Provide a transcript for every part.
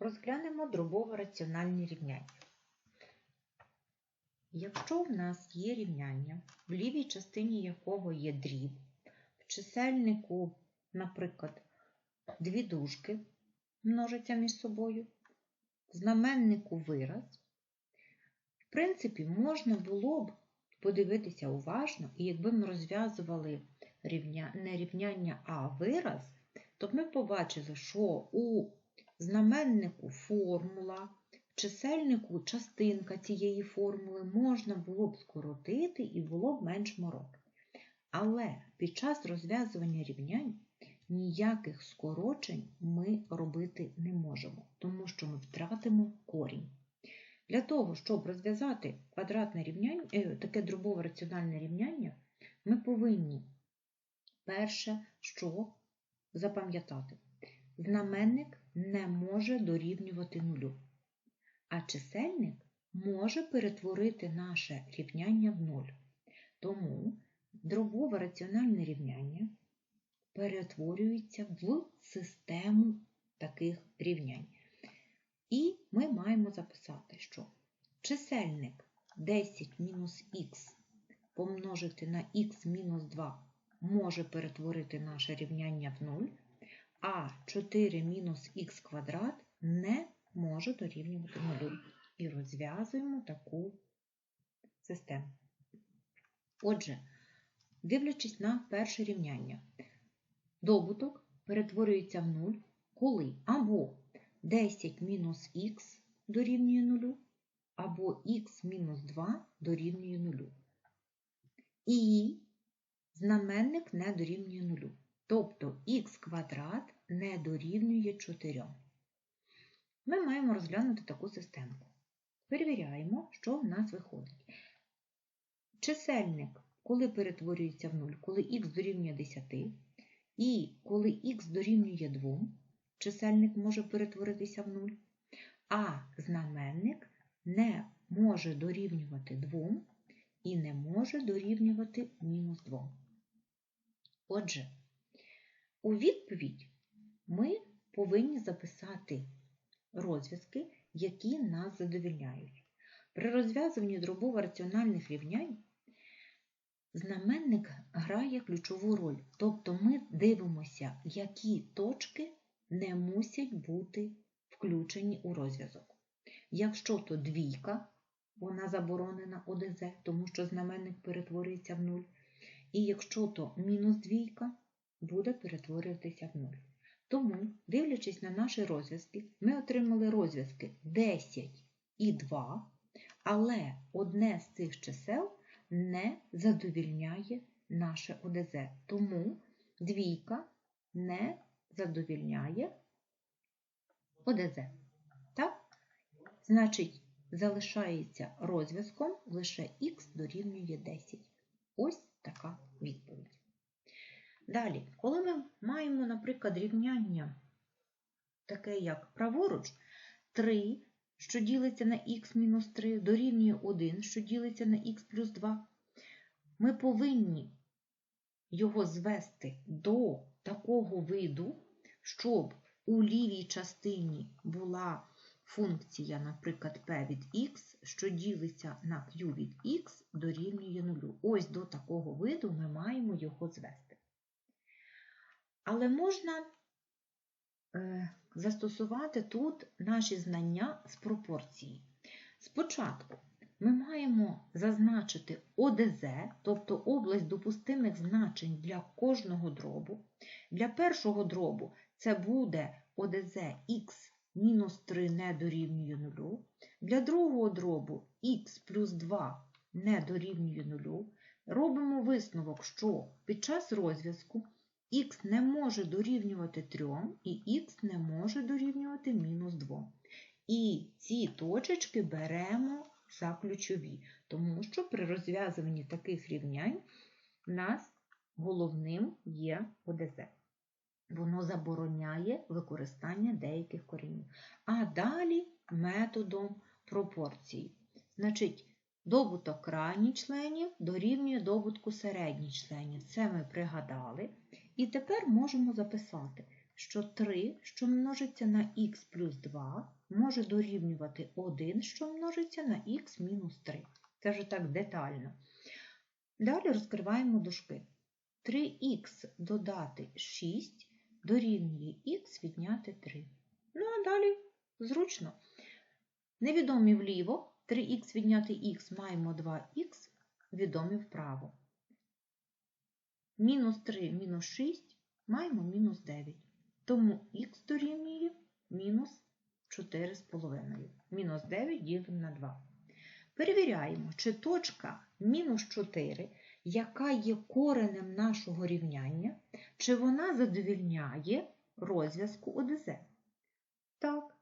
Розглянемо дробове раціональні рівняння. Якщо в нас є рівняння, в лівій частині якого є дріб, в чисельнику, наприклад, дві дужки множаться між собою, в знаменнику вираз, в принципі, можна було б подивитися уважно, і якби ми розв'язували рівня... не рівняння, а вираз, то б ми побачили, що у знаменнику формула, чисельнику частинка цієї формули можна було б скоротити і було б менш мороки. Але під час розв'язування рівнянь ніяких скорочень ми робити не можемо, тому що ми втратимо корінь. Для того, щоб розв'язати квадратне рівняння, е, таке дробове раціональне рівняння, ми повинні перше, що запам'ятати, знаменник не може дорівнювати нулю, а чисельник може перетворити наше рівняння в нуль. Тому дробове раціональне рівняння перетворюється в систему таких рівнянь. І ми маємо записати, що чисельник 10 мінус х помножити на х мінус 2 може перетворити наше рівняння в 0, а 4 мінус х квадрат не може дорівнювати 0. І розв'язуємо таку систему. Отже, дивлячись на перше рівняння, добуток перетворюється в 0, коли або 10 мінус х дорівнює 0, або х мінус 2 дорівнює 0. І знаменник не дорівнює 0. Тобто х квадрат не дорівнює 4. Ми маємо розглянути таку системку. Перевіряємо, що в нас виходить. Чисельник, коли перетворюється в 0, коли х дорівнює 10, і коли х дорівнює 2, чисельник може перетворитися в 0, а знаменник не може дорівнювати 2 і не може дорівнювати мінус 2. Отже, у відповідь ми повинні записати розв'язки, які нас задовільняють. При розв'язуванні дробово-раціональних рівнянь знаменник грає ключову роль, тобто ми дивимося, які точки не мусять бути включені у розв'язок. Якщо то двійка, вона заборонена ОДЗ, тому що знаменник перетворюється в 0. І якщо то мінус двійка, буде перетворюватися в 0. Тому, дивлячись на наші розв'язки, ми отримали розв'язки 10 і 2, але одне з цих чисел не задовільняє наше ОДЗ. Тому двійка не задовільняє ОДЗ. Так? Значить, залишається розв'язком лише х дорівнює 10. Ось така відповідь. Далі, коли ми маємо, наприклад, рівняння, таке як праворуч, 3, що ділиться на х-3, дорівнює 1, що ділиться на х плюс 2, ми повинні його звести до такого виду, щоб у лівій частині була функція, наприклад, p від x, що ділиться на q від x, дорівнює 0. Ось до такого виду ми маємо його звести. Але можна е, застосувати тут наші знання з пропорції. Спочатку ми маємо зазначити ОДЗ, тобто область допустимих значень для кожного дробу. Для першого дробу це буде ОДЗ х мінус 3 не дорівнює 0. Для другого дробу х плюс 2 не дорівнює 0. Робимо висновок, що під час розв'язку х не може дорівнювати 3 і х не може дорівнювати мінус 2. І ці точечки беремо за ключові, тому що при розв'язуванні таких рівнянь в нас головним є ОДЗ. Воно забороняє використання деяких коренів. А далі методом пропорцій. Значить, добуток крайніх членів дорівнює добутку середніх членів. Це ми пригадали. І тепер можемо записати, що 3, що множиться на х плюс 2, може дорівнювати 1, що множиться на х мінус 3. Це вже так детально. Далі розкриваємо дужки. 3х додати 6 дорівнює х відняти 3. Ну, а далі зручно. Невідомі вліво, 3х відняти х маємо 2х, відомі вправо. Мінус 3 мінус 6 маємо мінус 9. Тому х дорівнює мінус 4,5. Мінус 9 ділимо на 2. Перевіряємо, чи точка мінус 4, яка є коренем нашого рівняння, чи вона задовільняє розв'язку ОДЗ. Так,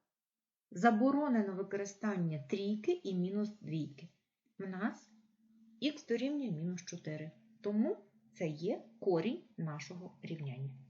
заборонено використання трійки і мінус двійки. В нас х дорівнює мінус 4. Тому це є корінь нашого рівняння.